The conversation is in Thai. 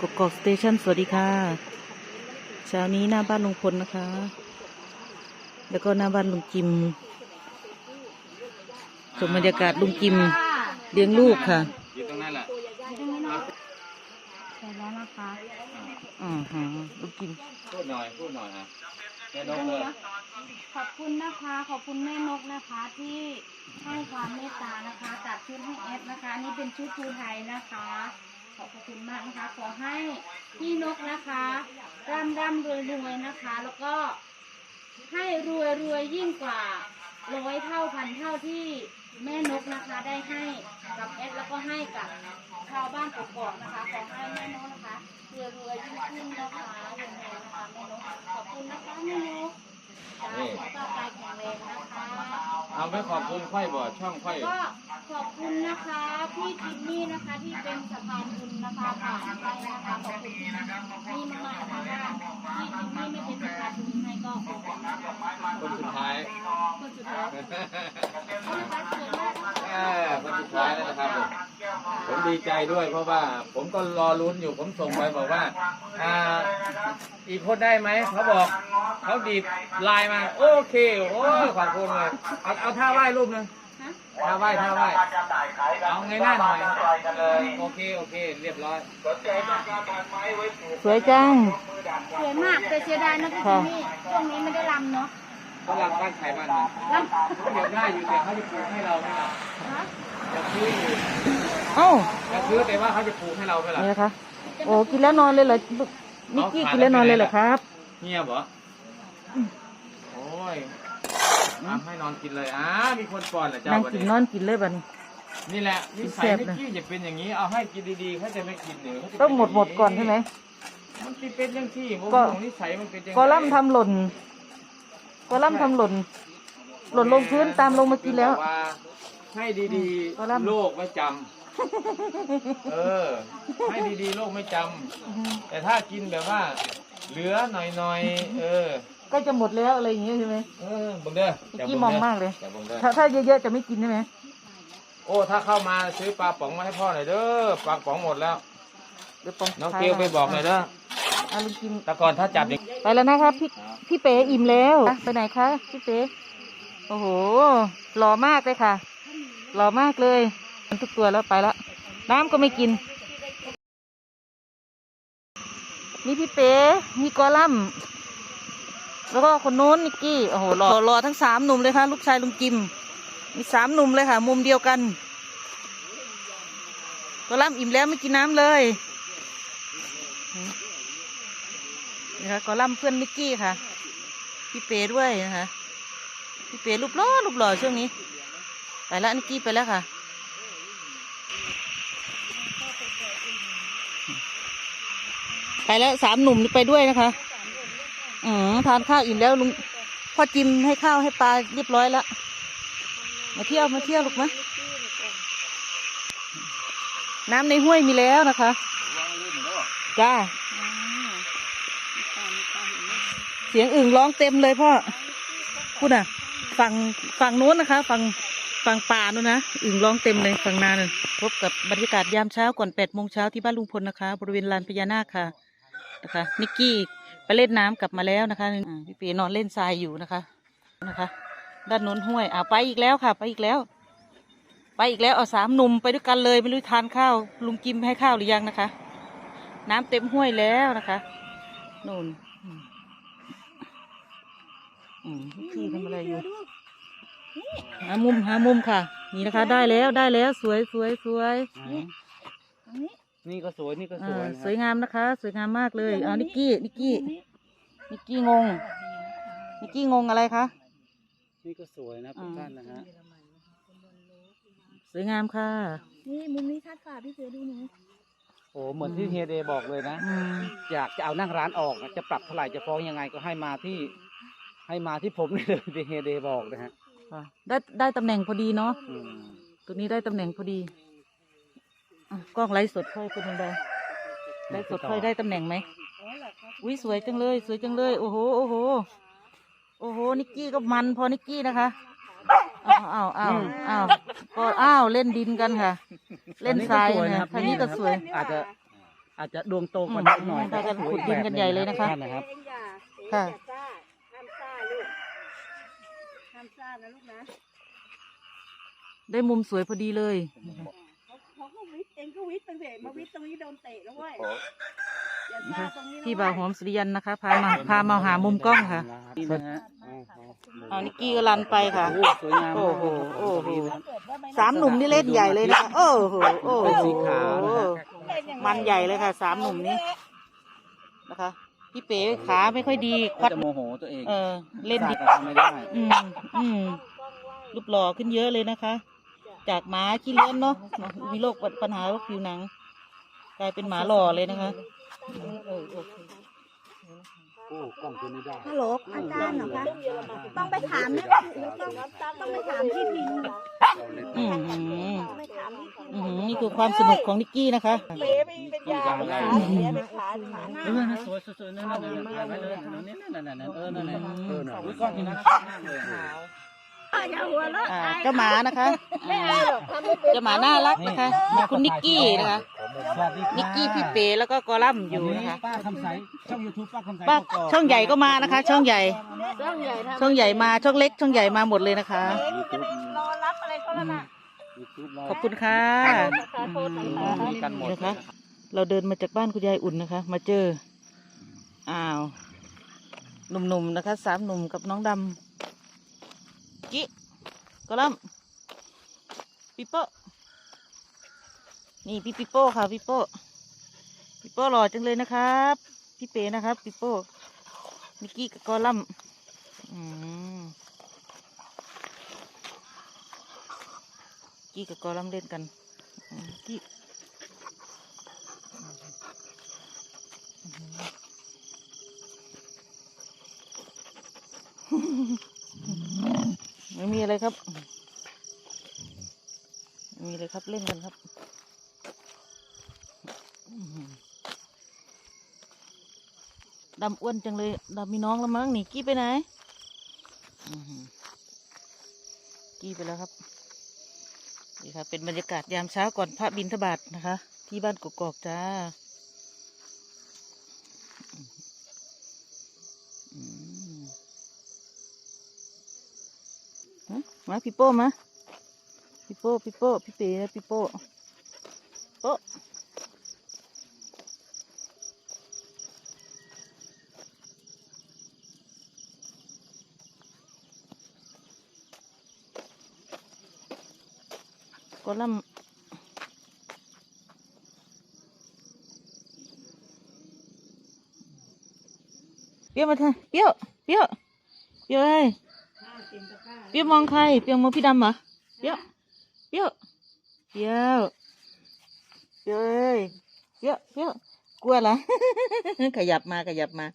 กกอกสเตชันสวัสดีค่ะ เช้านี้หน้าบ้านลุงพลนะคะ แล้วก็หน้าบ้านลุงจิมชมบรรยากาศลุงจิมเลี้ยงลูกค่ะอยู่ตรงนั้นแหละเสร็จแล้วนะคะอ่าฮะลุงจิมพูดหน่อยพูดหน่อยอะแม่นกเลยขอบคุณนะคะขอบคุณแม่นกนะคะที่ให้ความเมตตานะคะจัดชุดให้เอฟนะคะ นี่เป็นชุดภูไทยนะคะ ขอบพระคุณมากนะคะ ขอให้พี่นกนะคะร่ำร่ำรวยรวยนะคะ แล้วก็ให้รวยรวยยิ่งกว่าร้อยเท่าพันเท่าที่แม่นกนะคะได้ให้กับเอสแล้วก็ให้กับชาวบ้านกกอกนะคะขอให้แม่นกนะคะรวยรวยยิ่งขึ้นนะคะยังไงนะคะแม่นกขอบคุณนะคะแม่นกจ้าสุขภาพกายแข็งแรงนะคะเอาไม่ขอบคุณค่อยบ่ช่องค่อยก็ ขอบคุณนะคะพี่จิมมี่นะคะ ที่เป็นสะพานบุญนะคะผ่านไปนะคะขอบคุณพี่นี่มากๆนะคะพี่จิมมี่ไม่เป็นสะพานบุญให้ก็ขอบคุณมากๆคนสุดท้าย คนสุดท้ายคนสุดท้ายสวยมากนะคะเออคนสุดท้ายแล้วนะครับผมผมดีใจด้วยเพราะว่า ผมก็รอลุ้นอยู่ผมส่งไปบอกว่าอ่าอีกคนได้ไหมเขาบอกเขาดีบไลน์มา โอเค โอ้ยขอบคุณเลยเอาเอาท่าไหว้รูปหนึ่งะท่าไหว้ท่าไหว้เอาไงหน้าหน่อยโอเคโอเค เรียบร้อยสวยจังสวยมากแต่เสียดายนะพี่จิมมี่ช่วงนี้ไม่ได้รำเนาะเขาลังบ้านใครบ้านมันรำเขาอยากได้อยู่แต่เขาจะปลูกให้เราไหมล่ะฮะอยากซื้ออยู่เอ้าอยากซื้อแต่ว่าเขาจะปลูกให้เราไหมล่ะนี่นะคะโอ้กินแล้วนอนเลยเหรอนิกกี้กินแล้วนอนเลยเหรอครับเงียบเหรอโอ้ย ทำให้นอนกินเลยอ่ามีคนป้อนเหรอเจ้านั่งวันกินนี้นอนกินเลยบัดนี้ นี่แหละนิสัแซ่ยบนิกนะกี้จะเป็นอย่างนี้เอาให้กินดีๆเขาจะไม่กินหรือต้องหมดหมดก่อนใช่ไหม มันกินเป็นยังที่ผมก็ ของนิสัยมันเป็นยังไงกอลัมน์ทำหล่น กอลัมน์ทำหล่น หล่นลงพื้นตามลงมากินแล้วบอกว่าให้ดีกอลัมน์ ๆโลกไม่จำเออ ให้ดีๆโลกไม่จำ แต่ถ้ากินแบบว่า เหลือหน่อยๆ เออ ก็จะหมดแล้วอะไรอย่างเงี้ยใช่ไหมเออเบังเด้อนิกกี้มองมากเลยอย่าเบิ่งเด้อถ้าถ้าเยอะๆจะไม่กินใช่ไหมโอ้ถ้าเข้ามาซื้อปลาป๋องมาให้พ่อหน่อยเด้อปลาป๋องหมดแล้ว เดี๋ยวปองน้องเกลไปบอกหน่อยเด้อเอาลุงกิน แต่ก่อนถ้าจับอย่างไปแล้วนะครับพี่พี่เป๋อิ่มแล้วไปไหนคะพี่เป๋โอ้โหหล่อมากเลยค่ะหล่อมากเลยมันทุกตัวแล้วไปละน้ำก็ไม่กินนี่พี่เป๋มีกอลัมน์ แล้วก็คนโน้นนิกกี้โอ้โหหล่อหล่อทั้งสามหนุ่มเลยค่ะลูกชายลุงจิม มีสามหนุ่มเลยค่ะ มุมเดียวกันกอลัมอิ่มแล้วไม่กินน้ำเลยนี่ค่ะกอลัมเพื่อนนิกกี้ค่ะ พี่เป๋ด้วยนะคะพี่เป๋รูปหล่อรูปหล่อช่วงนี้ไปแล้วนิกกี้ไปแล้วค่ะไปแล้วสามหนุ่มไปด้วยนะคะ อืมทานข้าวอิ่มแล้วลุงพ่อจิมให้ข้าวให้ปลาเรียบร้อยแล้วมาเที่ยวมาเที่ยวลูกมะน้ำในห้วยมีแล้วนะคะจ้าเสียงอึ่งร้องเต็มเลยพ่อพูดอะฝั่งฝั่งนู้นนะคะฝั่งฝั่งป่านู้นนะอึ่งร้องเต็มเลยฝั่งนานั่นพบกับบรรยากาศยามเช้าก่อนแปดโมงเช้าที่บ้านลุงพลนะคะ บริเวณลานพญานาคค่ะ นะคะนิกกี้ไปเล่นน้ำกลับมาแล้วนะคะพี่ปีนอนเล่นทรายอยู่นะคะนะคะ ด้านโน้นห้วยอ่าไปอีกแล้วค่ะ ไปอีกแล้ว ไปอีกแล้วเอาสามหนุ่มไปด้วยกันเลยไม่รู้ทานข้าว ลุงกิมให้ข้าวหรือยังนะคะ น้ำเต็มห้วยแล้วนะคะนู่นอืมพี่ทำอะไรอยู่หามุมหามุมค่ะ นี่นะคะ ได้แล้วได้แล้วสวยสวยสวย นี่ก็สวยนี่ก็สอ่าวยสวยงามนะคะ สวยงามมากเลยอ่านิกกี้นิกกี้นิกกี้งงนิกกี้งงอะไรคะ นี่ก็สวยนะทุกท่านนะฮะสวยงามค่ะนี่มุมนี้ชัดกว่าพี่เสือดูหนูโอ้เหมือนที่เฮียเดย์บอกเลยนะ อืมอยากจะเอานั่งร้านออกนะจะปรับเท่าไหร่จะฟ้องยังไงก็ให้มาที่ ให้มาที่ผมนี่เลยที่เฮียเดย์บอกนะฮะค่ะได้ได้ตำแหน่งพอดีเนาะอืม ตัวนี้ได้ตำแหน่งพอดีอะ กล้องไลฟ์สดค่อยเป็นยังไงไลฟ์สดค่อยได้ตำแหน่งไหมอุ้ยสวยจังเลย สวยจังเลย โอ้โหโอ้โหโอ้โหนิกกี้ก็มันพอนิกกี้นะคะอ้าวอ้าวอ้าวอ้าวก็อ้าวเล่นดินกันค่ะ เล่นทรายอันะรับทางนี้ก็สวย อาจจะอาจจะดวงโตกว่าอืมเดิมหน่อยพากันขุดดินกันใหญ่เลยนะคะนะครับค่ะห้ามซ่าลูกห้ามซ่านะลูกนะได้มุมสวยพอดีเลยเขาเขาก็ วิทย์เองก็วิทย์ตั้งแต่มาวิทย์ตรงนี้โดนเตะแล้วเว้ยอย่าซ่าตรงนี้นะพี่บ่าวหอมสุริยันนะคะพามาพามาหามุมกล้องค่ะนี่นะฮะเอานิกกี้ก็ลันไปค่ะ โอ้สวยงามโอ้โหโอ้โห ถ้าเกิดว่าไม่สามหนุ่มนี่เล่นใหญ่เลยนะคะโอ้โหโอ้โหเป็นสีขาวนะฮะมันใหญ่เลยค่ะ สามหนุ่มนี้นะคะพี่เป๋ขาไม่ค่อยดีควัดจะโมโหตัวเองเออเล่นดิสาดออกไม่ได้อืมอืมรูปหล่อขึ้นเยอะเลยนะคะ จากหมาขี้เลี้ยนเนาะมีโรคปัญหาโรคผิวหนัง กลายเป็นหมาหล่อเลยนะคะโอ้กล้องตัวนี้ได้ฮัลโหลอาจารย์เหรอคะต้องไปถามนะต้องต้องไปถามพี่พิมพ์อืมต้องไปถามพี่พิมพ์อืมนี่คือความสนุกของนิกกี้นะคะเป๋ไปเป็นยาขาเสียไปขาขาหน้าเออนั่นสวยสวยๆนั่นนั่นนั่นถ่ายไว้เลยนั่นนั่นนั่นนั่นเออนั่นนั่นเออน่ะอุ้ยกล้องตัวนั้นมากเลย อย่าหัวเราะอ่าเจ้าหมานะคะอ่าเจ้าหมาน่ารักนะคะคุณนิกกี้นะคะสวัสดีครับนิกกี้พี่เป๋แล้วก็กอลัมน์อยู่นะคะ ป้าคำใสช่องยูทูบป้าคำใสป้ากกอกช่องใหญ่ก็มานะคะ ช่องใหญ่ต้องใหญ่ทำช่องใหญ่มาช่องเล็ก ช่องใหญ่มาหมดเลยนะคะเป๋จะไปรอรับอะไรเขาแล้วน่ะยูทูบขอบคุณค่ะขอโทษนะคะมีกันหมดนะคะ เราเดินมาจากบ้านคุณยายอุ่นนะคะ มาเจออ้าวหนุ่มๆนะคะสามหนุ่มกับน้องดำ กิกอลัมปิโป้นี่พี่ปิโป้ค่ะปิโป้ปิโป้หล่อจังเลยนะครับ พี่เป๋นะครับปิโป้นิกกี้กับกอลัมอืมกี้กับกอลัมเล่นกันกี่ะไรครับไม่มีอะไรครับเล่นกันครับดำอ้วนจังเลยดำมีน้องแล้วมั้งหนีกี้ไปไหนกี้ไปแล้วครับนี่ครับเป็นบรรยากาศยามเช้าก่อนพระบิณฑบาตนะคะ ที่บ้านกกอกจ้า มาพี่โป้มาพี่โป้พี่โป้พี่เป๋นะพี่โป้โป้กอลัมเปี้ยวมาทางเปี้ยวเปี้ยวเปี้ยวเอ้ย เปรี้ยวมองใคร เปรี้ยวมองพี่ดำเหรอ เปรี้ยว เปรี้ยว เปรี้ยวเปรี้ยวเอ้ยเปรี้ยว เปรี้ยว กลัวเหรอ ขยับมา ขยับมา